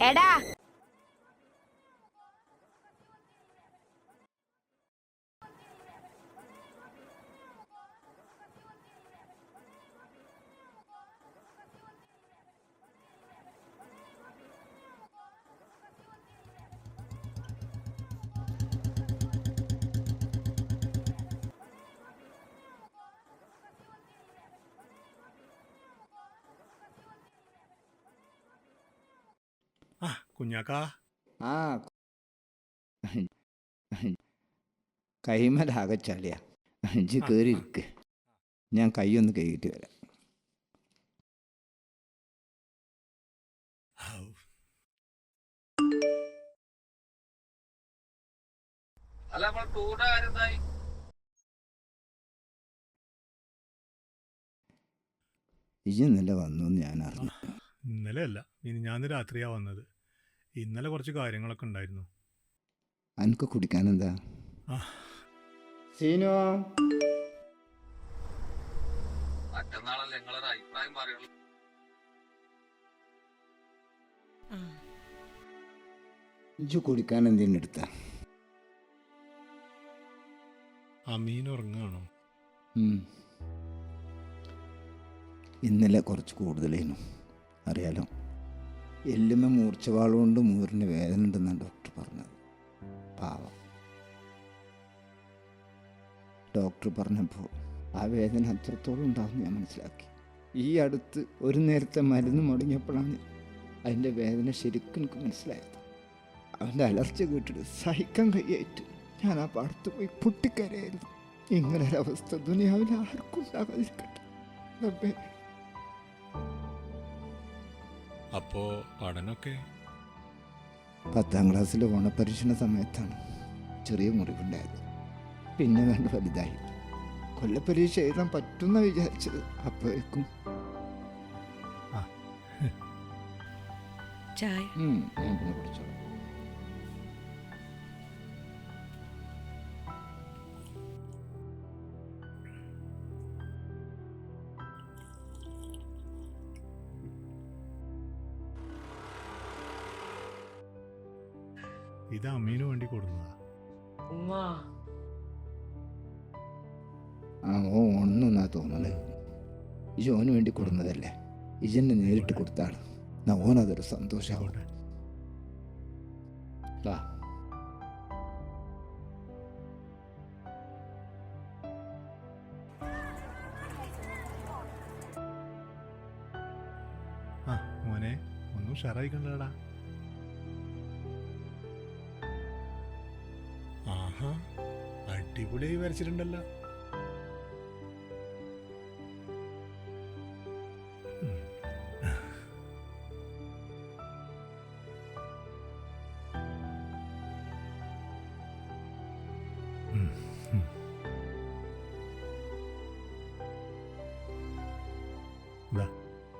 എടാ കുഞ്ഞാക്കാ? ആ കൈമലാകെ ചളിയാ ഇഞ്ചി ആ, കയറി. ഇരിക്ക് ഞാൻ കൈയൊന്ന് കൈകിട്ട് വരാം. ഹൗ. അല്ല നമ്മൾ ഇജി ഇന്നലെ വന്നു ഞാൻ അറിഞ്ഞു. ഇന്നലെ അല്ല ഇനി ഞാൻ രാത്രിയാ വന്നത്. ഇന്നലെ കുറച്ച് കാര്യങ്ങളൊക്കെ ഉണ്ടായിരുന്നു. അനക്ക് കുടിക്കാൻ എന്താ ആ. സീനോ. മറ്റന്നാളല്ലേ നിങ്ങളൊരു അഭിപ്രായം പറയുള്ളൂ. ഇജ് കുടിക്കാൻ എന്തെങ്കിലും എടുത്താ? അമീൻ ഉറങ്ങാണോ. ഇന്നലെ കുറച്ച് കൂടുതലേനു. അറിയാലോ? എല്ലുമ മൂർച്ചവാൾ കൊണ്ട് മൂരിന് വേദന ഉണ്ടെന്നാണ് ഡോക്ടർ പറഞ്ഞത്. പാവം. ഡോക്ടർ പറഞ്ഞപ്പോൾ ആ വേദന അത്രത്തോളം ഉണ്ടാവും ഞാൻ മനസ്സിലാക്കി. ഈ അടുത്ത് ഒരു നേരത്തെ മരുന്ന് മുടങ്ങിയപ്പോഴാണ് അതിന്റെ വേദന ശരിക്കും എനിക്ക് മനസ്സിലായത്. അവന്റെ അലർച്ച കേട്ടിട്ട് സഹിക്കാൻ കഴിയായിട്ട് ഞാൻ ആ പാടത്ത് പോയി പൊട്ടിക്കരയായിരുന്നു. ഇങ്ങനൊരവസ്ഥ ദുനിയാവിൽ ആർക്കും ഉണ്ടാകാതിരിക്കട്ടെ റബ്ബേ അപ്പോ പഠനമൊക്കെ പത്താം ക്ലാസ്സിൽ ഓണപരീക്ഷണ സമയത്താണ് ചെറിയ മുറിവുണ്ടായത്. പിന്നെ കണ്ട് വലുതായി. കൊല്ലപ്പരീക്ഷ എഴുതാൻ പറ്റുന്ന വിചാരിച്ചത്. അപ്പോഴേക്കും. ചായ ഉം, ഞാൻ പിന്നെ കുടിച്ചോളാം ഇത് അമ്മീനു വേണ്ടി കൊടുന്നതാ ഉമ്മ. ആ ഓ ഒന്നൊന്നാ തോന്നുന്നത് ഇജ് ഓന് വേണ്ടി കൊടുന്നതല്ലേ? ഇജന്നെ നേരിട്ട് കൊടുത്താണ്. എന്നാ ഓനതൊരു സന്തോഷമാവട്ടെ. ആ മോനെ ഒന്നും ഷെയറായി ആഹാ അടിപൊളിയായി വരച്ചിട്ടുണ്ടല്ലോ.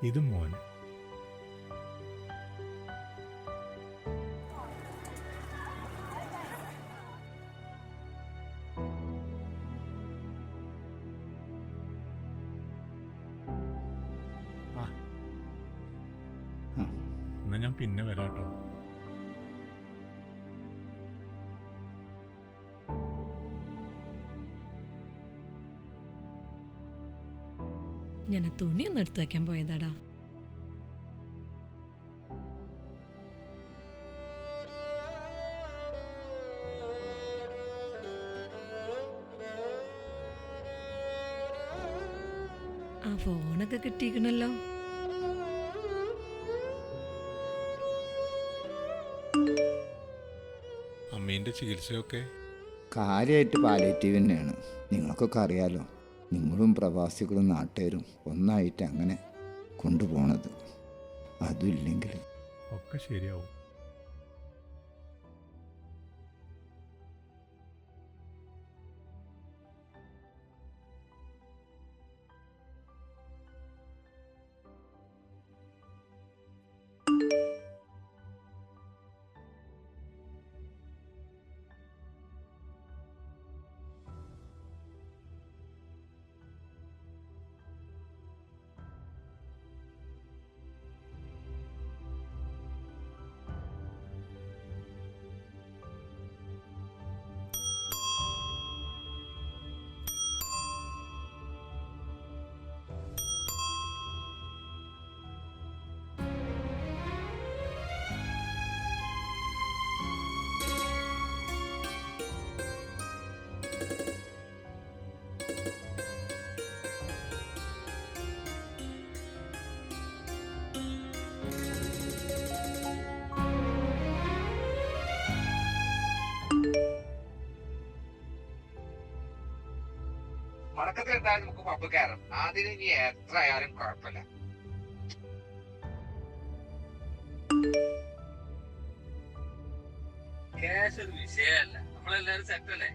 ഇത് മോന് ഞാൻ പിന്നെ വരാട്ടോ ഞാൻ ആ തുണി ഒന്ന് എടുത്തു വെക്കാൻ പോയതാടാ. ആ ഫോണൊക്കെ കിട്ടിയിരിക്കണല്ലോ. അമ്മീന്റെ ചികിത്സയൊക്കെ? കാര്യമായിട്ട് പാലേറ്റീവ് തന്നെയാണ്. നിങ്ങൾക്കൊക്കെ അറിയാലോ നിങ്ങളും പ്രവാസികളും നാട്ടുകാരും ഒന്നായിട്ട് അങ്ങനെ കൊണ്ടുപോണത്. അതും ഇല്ലെങ്കിൽ. ഒക്കെ ശരിയാവും. മടക്കത്തിൽ എന്തായാലും നമുക്ക് പബ് കയറാം അതിന് ഇനി എത്ര ആയാലും കുഴപ്പമില്ല. ക്യാഷ് ഒരു വിഷയമല്ല. നമ്മളെല്ലാരും സെറ്റ് അല്ലേ?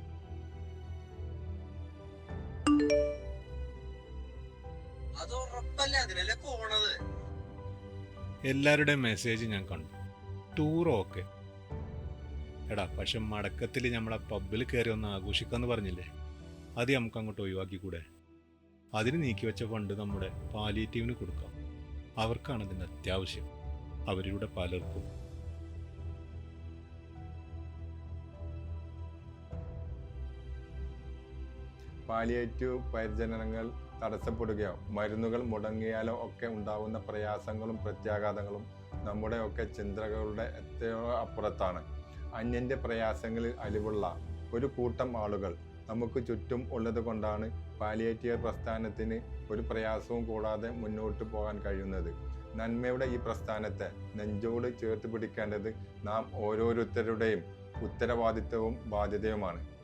അത് ഉറപ്പല്ലേ അതിനല്ലേ പോണത്? എല്ലാവരുടെയും മെസ്സേജ് ഞാൻ കണ്ടു. ടൂർ ഓക്കെ എടാ പക്ഷെ മടക്കത്തിൽ നമ്മളെ പബ്ബിൽ കയറി ഒന്ന് ആഘോഷിക്കാന്ന് പറഞ്ഞില്ലേ? അത് നമുക്ക് അങ്ങോട്ട് ഒഴിവാക്കിക്കൂടെ? അതിന് നീക്കി വെച്ച ഫണ്ട് നമ്മുടെ പാലിയേറ്റീവിന് കൊടുക്കാം. അവർക്കാണ് അതിന്റെ അത്യാവശ്യം. അവരിലൂടെ പലർക്കും. പാലിയേറ്റീവ് പരിചരണങ്ങൾ തടസ്സപ്പെടുകയോ മരുന്നുകൾ മുടങ്ങിയാലോ ഒക്കെ ഉണ്ടാകുന്ന പ്രയാസങ്ങളും പ്രത്യാഘാതങ്ങളും നമ്മുടെ ഒക്കെ ചിന്തകളുടെ എത്രയോ അപ്പുറത്താണ്. അന്യന്റെ പ്രയാസങ്ങളിൽ അലിവുള്ള ഒരു കൂട്ടം ആളുകൾ നമുക്ക് ചുറ്റും ഉള്ളത് കൊണ്ടാണ് പാലിയേറ്റീവ് പ്രസ്ഥാനത്തിന് ഒരു പ്രയാസവും കൂടാതെ മുന്നോട്ട് പോകാൻ കഴിയുന്നത്. നന്മയുടെ ഈ പ്രസ്ഥാനത്തെ നെഞ്ചോട് ചേർത്ത് പിടിക്കേണ്ടത് നാം ഓരോരുത്തരുടെയും ഉത്തരവാദിത്വവും ബാധ്യതയുമാണ്.